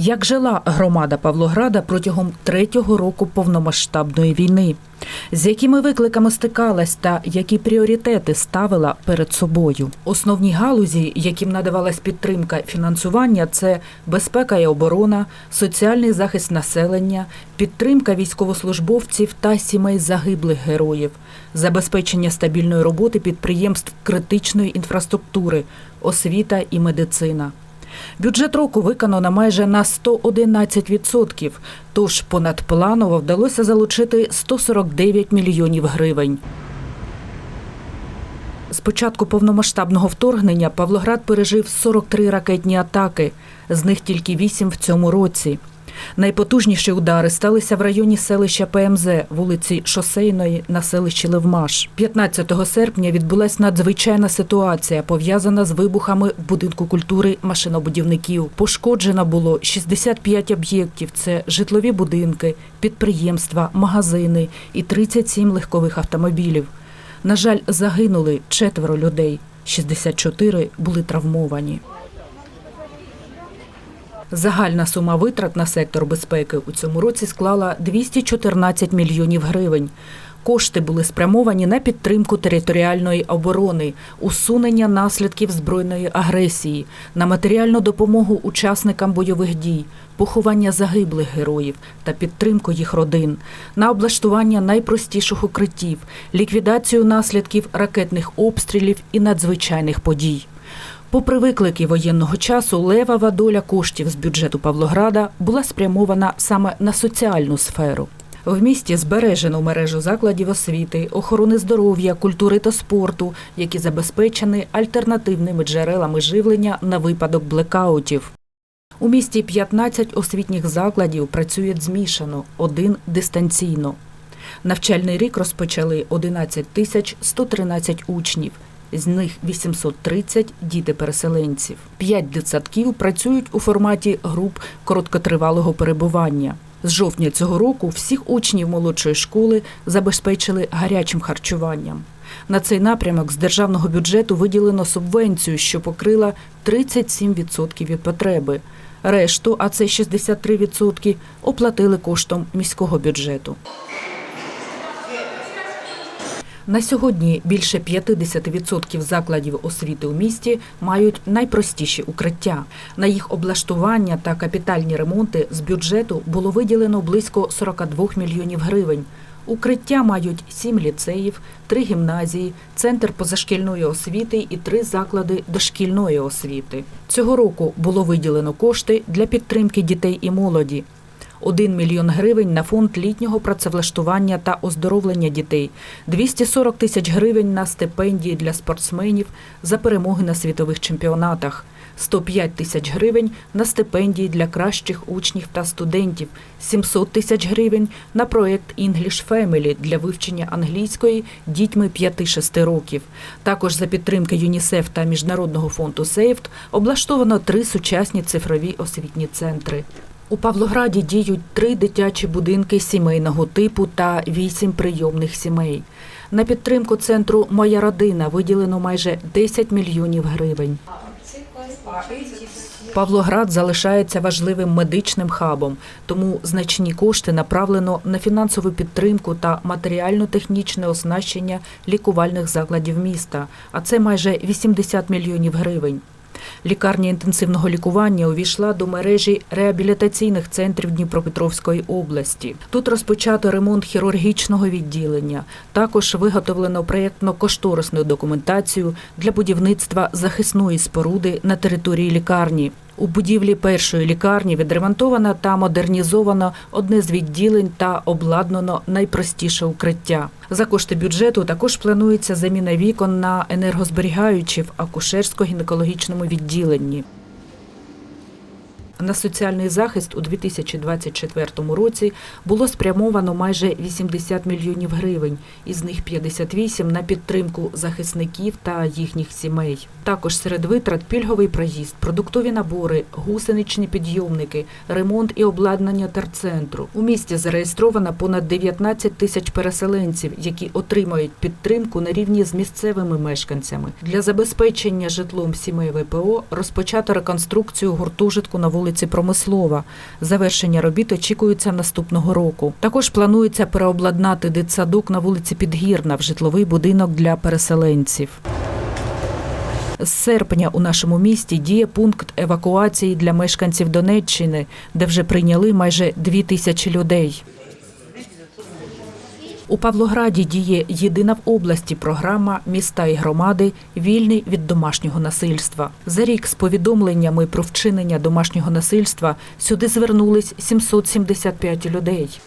Як жила громада Павлограда протягом третього року повномасштабної війни? З якими викликами стикалась та які пріоритети ставила перед собою? Основні галузі, яким надавалась підтримка фінансування, це безпека і оборона, соціальний захист населення, підтримка військовослужбовців та сімей загиблих героїв, забезпечення стабільної роботи підприємств критичної інфраструктури, освіта і медицина. Бюджет року виконано майже на 111%, тож понадпланово вдалося залучити 149 мільйонів гривень. З початку повномасштабного вторгнення Павлоград пережив 43 ракетні атаки, з них тільки 8 в цьому році. Найпотужніші удари сталися в районі селища ПМЗ, вулиці Шосейної на селищі Левмаш. 15 серпня відбулася надзвичайна ситуація, пов'язана з вибухами в будинку культури машинобудівників. Пошкоджено було 65 об'єктів: це житлові будинки, підприємства, магазини і 37 легкових автомобілів. На жаль, загинули четверо людей, 64 були травмовані. Загальна сума витрат на сектор безпеки у цьому році склала 214 мільйонів гривень. Кошти були спрямовані на підтримку територіальної оборони, усунення наслідків збройної агресії, на матеріальну допомогу учасникам бойових дій, поховання загиблих героїв та підтримку їх родин, на облаштування найпростіших укриттів, ліквідацію наслідків ракетних обстрілів і надзвичайних подій. Попри виклики воєнного часу, левова доля коштів з бюджету Павлограда була спрямована саме на соціальну сферу. В місті збережено мережу закладів освіти, охорони здоров'я, культури та спорту, які забезпечені альтернативними джерелами живлення на випадок блекаутів. У місті 15 освітніх закладів працюють змішано, один дистанційно. Навчальний рік розпочали 11 тисяч 113 учнів. З них 830 – діти-переселенців. П'ять дитсадків працюють у форматі груп короткотривалого перебування. З жовтня цього року всіх учнів молодшої школи забезпечили гарячим харчуванням. На цей напрямок з державного бюджету виділено субвенцію, що покрила 37% від потреби. Решту, а це 63%, оплатили коштом міського бюджету. На сьогодні більше 50% закладів освіти у місті мають найпростіші укриття. На їх облаштування та капітальні ремонти з бюджету було виділено близько 42 мільйонів гривень. Укриття мають сім ліцеїв, три гімназії, центр позашкільної освіти і три заклади дошкільної освіти. Цього року було виділено кошти для підтримки дітей і молоді. 1 мільйон гривень на фонд літнього працевлаштування та оздоровлення дітей, 240 тисяч гривень на стипендії для спортсменів за перемоги на світових чемпіонатах, 105 тисяч гривень на стипендії для кращих учнів та студентів, 700 тисяч гривень на проєкт English Family для вивчення англійської дітьми 5-6 років. Також за підтримки ЮНІСЕФ та Міжнародного фонду «Сейфт» облаштовано три сучасні цифрові освітні центри. У Павлограді діють три дитячі будинки сімейного типу та вісім прийомних сімей. На підтримку центру Моя родина виділено майже 10 мільйонів гривень. Павлоград залишається важливим медичним хабом, тому значні кошти направлено на фінансову підтримку та матеріально-технічне оснащення лікувальних закладів міста, а це майже 80 мільйонів гривень. Лікарня інтенсивного лікування увійшла до мережі реабілітаційних центрів Дніпропетровської області. Тут розпочато ремонт хірургічного відділення. Також виготовлено проєктно-кошторисну документацію для будівництва захисної споруди на території лікарні. У будівлі першої лікарні відремонтовано та модернізовано одне з відділень та обладнано найпростіше укриття. За кошти бюджету також планується заміна вікон на енергозберігаючі в акушерсько-гінекологічному відділенні. На соціальний захист у 2024 році було спрямовано майже 80 мільйонів гривень, із них 58 на підтримку захисників та їхніх сімей. Також серед витрат пільговий проїзд, продуктові набори, гусеничні підйомники, ремонт і обладнання терцентру. У місті зареєстровано понад 19 тисяч переселенців, які отримають підтримку на рівні з місцевими мешканцями. Для забезпечення житлом сімей ВПО розпочато реконструкцію гуртожитку на вулиці вулиці Промислова. Завершення робіт очікується наступного року. Також планується переобладнати дитсадок на вулиці Підгірна в житловий будинок для переселенців. З серпня у нашому місті діє пункт евакуації для мешканців Донеччини, де вже прийняли майже дві тисячі людей. У Павлограді діє єдина в області програма Міста і громади вільний від домашнього насильства. За рік з повідомленнями про вчинення домашнього насильства сюди звернулись 775 людей.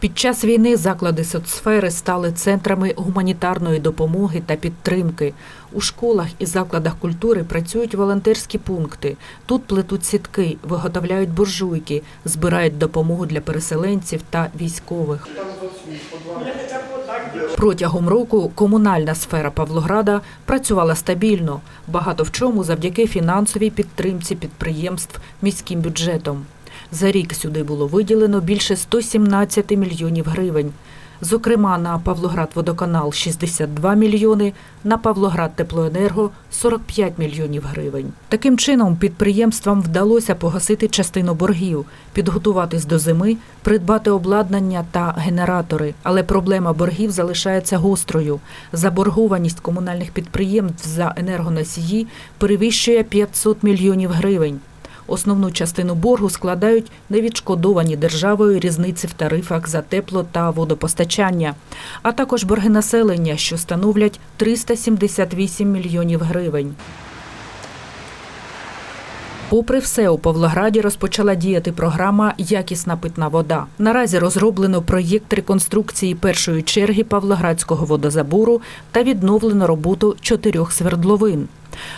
Під час війни заклади соцсфери стали центрами гуманітарної допомоги та підтримки. У школах і закладах культури працюють волонтерські пункти. Тут плетуть сітки, виготовляють буржуйки, збирають допомогу для переселенців та військових. Протягом року комунальна сфера Павлограда працювала стабільно, багато в чому завдяки фінансовій підтримці підприємств міським бюджетом. За рік сюди було виділено більше 117 мільйонів гривень. Зокрема, на Павлоград-Водоканал 62 мільйони, на Павлоград Теплоенерго 45 мільйонів гривень. Таким чином, підприємствам вдалося погасити частину боргів, підготуватись до зими, придбати обладнання та генератори. Але проблема боргів залишається гострою. Заборгованість комунальних підприємств за енергоносії перевищує 500 мільйонів гривень. Основну частину боргу складають невідшкодовані державою різниці в тарифах за тепло та водопостачання, а також борги населення, що становлять 378 мільйонів гривень. Попри все, у Павлограді розпочала діяти програма Якісна питна вода. Наразі розроблено проєкт реконструкції першої черги Павлоградського водозабору та відновлено роботу чотирьох свердловин.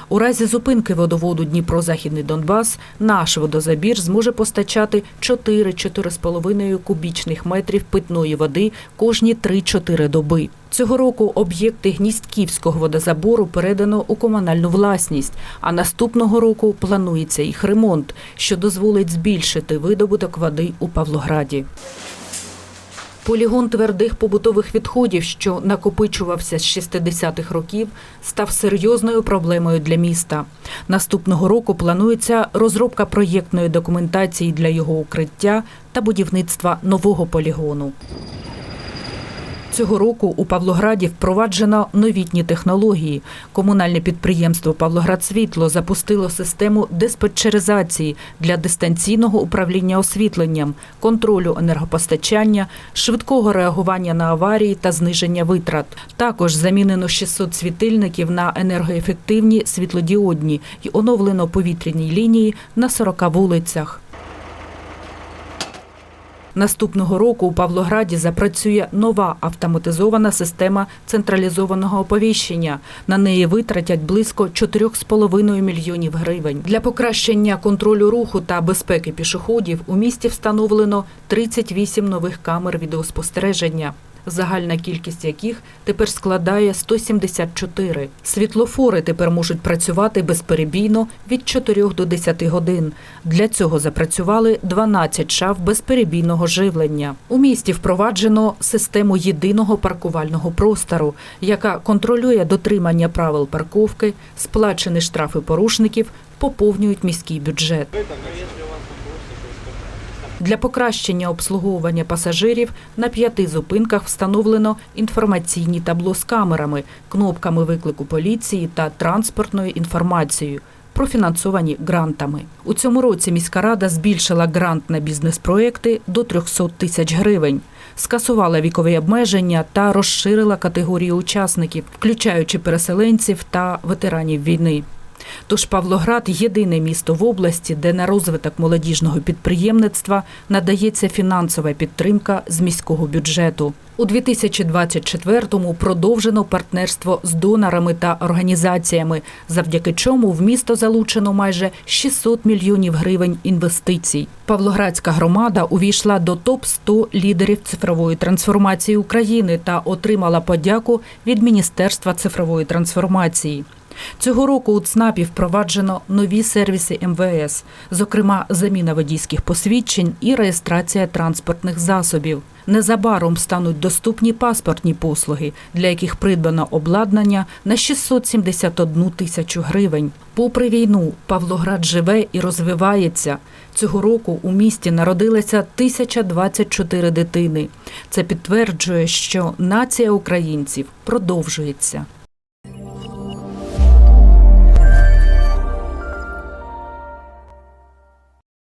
У разі зупинки водоводу Дніпро-Західний Донбас наш водозабір зможе постачати 4-4,5 кубічних метрів питної води кожні 3-4 доби. Цього року об'єкти Гністківського водозабору передано у комунальну власність, а наступного року планується їх ремонт, що дозволить збільшити видобуток води у Павлограді. Полігон твердих побутових відходів, що накопичувався з 60-х років, став серйозною проблемою для міста. Наступного року планується розробка проєктної документації для його укриття та будівництва нового полігону. Цього року у Павлограді впроваджено новітні технології. Комунальне підприємство Павлоградсвітло запустило систему диспетчеризації для дистанційного управління освітленням, контролю енергопостачання, швидкого реагування на аварії та зниження витрат. Також замінено 600 світильників на енергоефективні світлодіодні і оновлено повітряні лінії на 40 вулицях. Наступного року у Павлограді запрацює нова автоматизована система централізованого оповіщення. На неї витратять близько 4,5 мільйонів гривень. Для покращення контролю руху та безпеки пішоходів у місті встановлено 38 нових камер відеоспостереження. Загальна кількість яких тепер складає 174. Світлофори тепер можуть працювати безперебійно від 4 до 10 годин. Для цього запрацювали 12 шаф безперебійного живлення. У місті впроваджено систему єдиного паркувального простору, яка контролює дотримання правил парковки, сплачені штрафи порушників, поповнюють міський бюджет. Для покращення обслуговування пасажирів на п'яти зупинках встановлено інформаційні табло з камерами, кнопками виклику поліції та транспортною інформацією. Профінансовані грантами у цьому році міська рада збільшила грант на бізнес-проекти до 300 тисяч гривень, скасувала вікові обмеження та розширила категорію учасників, включаючи переселенців та ветеранів війни. Тож Павлоград єдине місто в області, де на розвиток молодіжного підприємництва надається фінансова підтримка з міського бюджету. У 2024-му продовжено партнерство з донорами та організаціями, завдяки чому в місто залучено майже 600 мільйонів гривень інвестицій. Павлоградська громада увійшла до топ 100 лідерів цифрової трансформації України та отримала подяку від Міністерства цифрової трансформації. Цього року у ЦНАПі впроваджено нові сервіси МВС, зокрема заміна водійських посвідчень і реєстрація транспортних засобів. Незабаром стануть доступні паспортні послуги, для яких придбано обладнання на 671 тисячу гривень. Попри війну, Павлоград живе і розвивається. Цього року у місті народилося 1024 дитини. Це підтверджує, що нація українців продовжується.